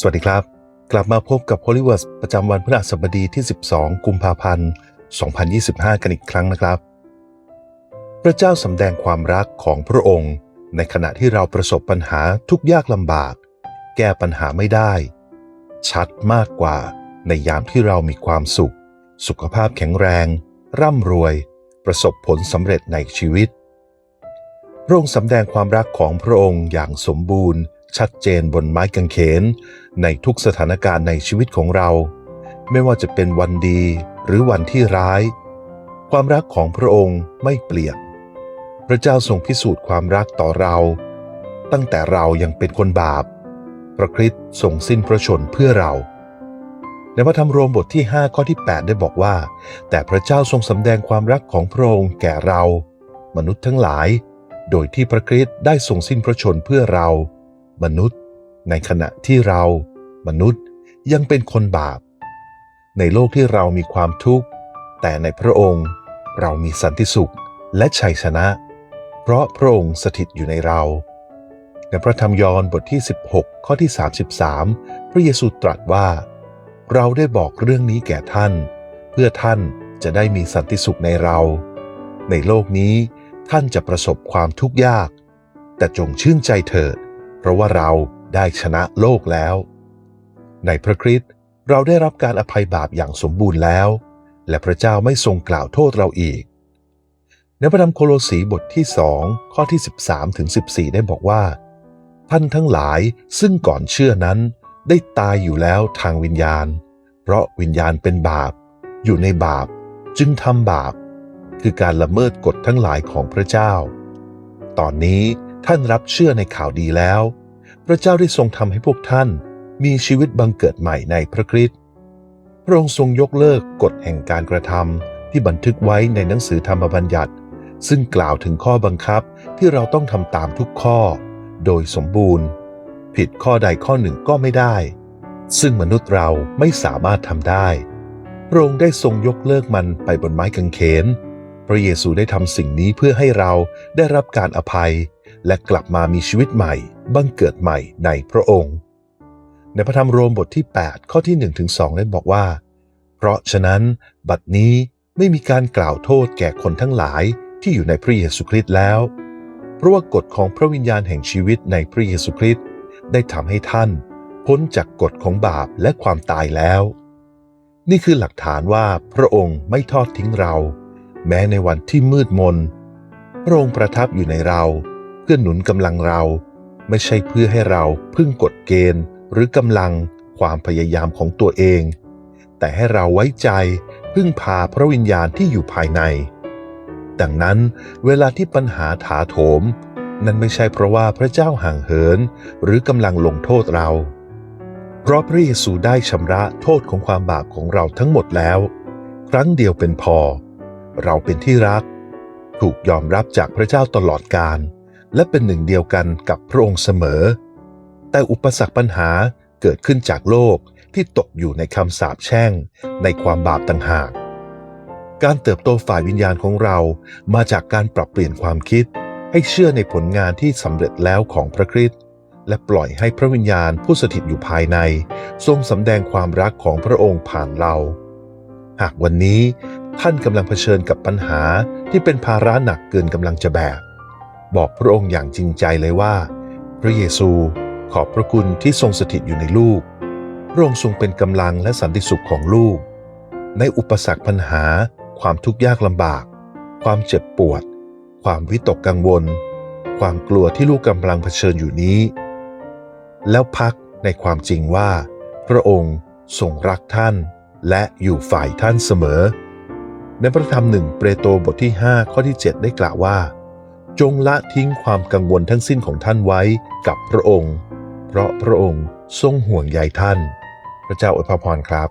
สวัสดีครับ กลับมาพบกับ h o l y w o r d ประจำวันพฤหัสบดีที่ 12 กุมภาพันธ์ 2025 กันอีกครั้งนะครับ พระเจ้าสำแดงความรักของพระองค์ ในขณะที่เราประสบปัญหาทุกยากลำบาก แก้ปัญหาไม่ได้ ชัดมากกว่าในยามที่เรามีความสุข สุขภาพแข็งแรง ร่ำรวย ประสบผลสำเร็จในชีวิต พระองค์สำแดงความรักของพระองค์อย่างสมบูรณ์ ชัดเจนบนไม้กางเขน ในทุกสถานการณ์ในชีวิตของเรา ไม่ว่าจะเป็นวันดีหรือวันที่ร้าย ความรักของพระองค์ไม่เปลี่ยนพระเจ้าทรงพิสูจน์ความรักต่อเรา ตั้งแต่เรายังเป็นคนบาป พระคริสต์ทรงสิ้นพระชนเพื่อเราในพระธรรมโรมบทที่ 5 ข้อที่ 8 ได้บอกว่า แต่พระเจ้าทรงสำแดงความรักของพระองค์แก่เรา มนุษย์ทั้งหลาย โดยที่พระคริสต์ได้ทรงสิ้นพระชนเพื่อเรา มนุษย์ ในขณะที่เรา มนุษย์ยังเป็นคนบาป ในโลกที่เรามีความทุกข์ แต่ในพระองค์ เรามีสันติสุขและชัยชนะ เพราะพระองค์สถิตอยู่ในเรา ในพระธรรมยอห์นบทที่ 16 ข้อที่ 33 พระเยซูตรัสว่า เราได้บอกเรื่องนี้แก่ท่าน เพื่อท่านจะได้มีสันติสุขในเรา ในโลกนี้ท่านจะประสบความทุกข์ยาก แต่จงชื่นใจเถิด เพราะว่าเราได้ชนะโลกแล้ว ในพระคริสต์เราได้รับการอภัยบาปอย่างสมบูรณ์แล้ว และพระเจ้าไม่ทรงกล่าวโทษเราอีก ในพระธรรมโคโลสีบทที่2ข้อที่ 13ถึง14 ได้บอกว่า ท่านทั้งหลายซึ่งก่อนเชื่อนั้นได้ตายอยู่แล้วทางวิญญาณ เพราะวิญญาณเป็นบาป อยู่ในบาปจึงทำบาป คือการละเมิดกฎทั้งหลายของพระเจ้า ตอนนี้ ท่านรับเชื่อในข่าวดีแล้ว พระเจ้าได้ทรงทำให้พวกท่านมีชีวิตบังเกิดใหม่ในพระคริสต์พระองค์ทรงยกเลิกกฎแห่งการกระทำที่บันทึกไว้ในหนังสือธรรมบัญญัติ ซึ่งกล่าวถึงข้อบังคับที่เราต้องทำตามทุกข้อ โดยสมบูรณ์ ผิดข้อใดข้อหนึ่งก็ไม่ได้ ซึ่งมนุษย์เราไม่สามารถทำได้พระองค์ได้ทรงยกเลิกมันไปบนไม้กางเขน พระเยซูได้ทำสิ่งนี้เพื่อให้เราได้รับการอภัย และกลับมามีชีวิตใหม่ บังเกิดใหม่ในพระองค์ ในพระธรรมโรมบทที่ 8 ข้อที่1ถึง2ได้บอกว่า เพราะฉะนั้น บัดนี้ไม่มีการกล่าวโทษแก่คนทั้งหลายที่อยู่ในพระเยซูคริสต์แล้ว เพราะว่ากฎของพระวิญญาณแห่งชีวิตในพระเยซูคริสต์ได้ทำให้ท่านพ้นจากกฎของบาปและความตายแล้ว นี่คือหลักฐานว่าพระองค์ไม่ทอดทิ้งเรา แม้ในวันที่มืดมนพระองค์ประทับอยู่ในเรา พื่อหนุนกำลังเรา ไม่ใช่เพื่อให้เราพึ่งกฎเกณฑ์ หรือกำลังความพยายามของตัวเอง แต่ให้เราไว้ใจพึ่งพาพระวิญญาณที่อยู่ภายใน ดังนั้นเวลาที่ปัญหาถาโถม นั่นไม่ใช่เพราะว่าพระเจ้าห่างเหิน หรือกำลังลงโทษเรา เพราะพระเยซูได้ชำระโทษของความบาปของเราทั้งหมดแล้ว ครั้งเดียวเป็นพอ เราเป็นที่รัก ถูกยอมรับจากพระเจ้าตลอดกาล และเป็นหนึ่งเดียวกันกับพระองค์เสมอ แต่อุปสรรคปัญหาเกิดขึ้นจากโลกที่ตกอยู่ในคำสาปแช่งในความบาปต่างหาก การเติบโตฝ่ายวิญญาณของเรามาจากการปรับเปลี่ยนความคิด ให้เชื่อในผลงานที่สำเร็จแล้วของพระคริสต์และปล่อยให้พระวิญญาณผู้สถิตอยู่ภายใน ทรงสำแดงความรักของพระองค์ผ่านเรา หากวันนี้ท่านกำลังเผชิญกับปัญหาที่เป็นภาระหนักเกินกำลังจะแบก บอกพระองค์อย่างจริงใจเลยว่า พระเยซูขอบพระคุณที่ทรงสถิตอยู่ในลูก พระองค์ทรงเป็นกำลังและสันติสุขของลูก ในอุปสรรคปัญหา ความทุกข์ยากลำบาก ความเจ็บปวด ความวิตกกังวล ความกลัวที่ลูกกำลังเผชิญอยู่นี้ แล้วพักในความจริงว่า พระองค์ทรงรักท่าน และอยู่ฝ่ายท่านเสมอ ในพระธรรมหนึ่งเปโตรบทที่ 5 ข้อที่ 7 ได้กล่าวว่า จงละทิ้งความกังวลทั้งสิ้นของท่านไว้กับพระองค์ เพราะพระองค์ทรงห่วงใยท่าน พระเจ้าอวยพรครับ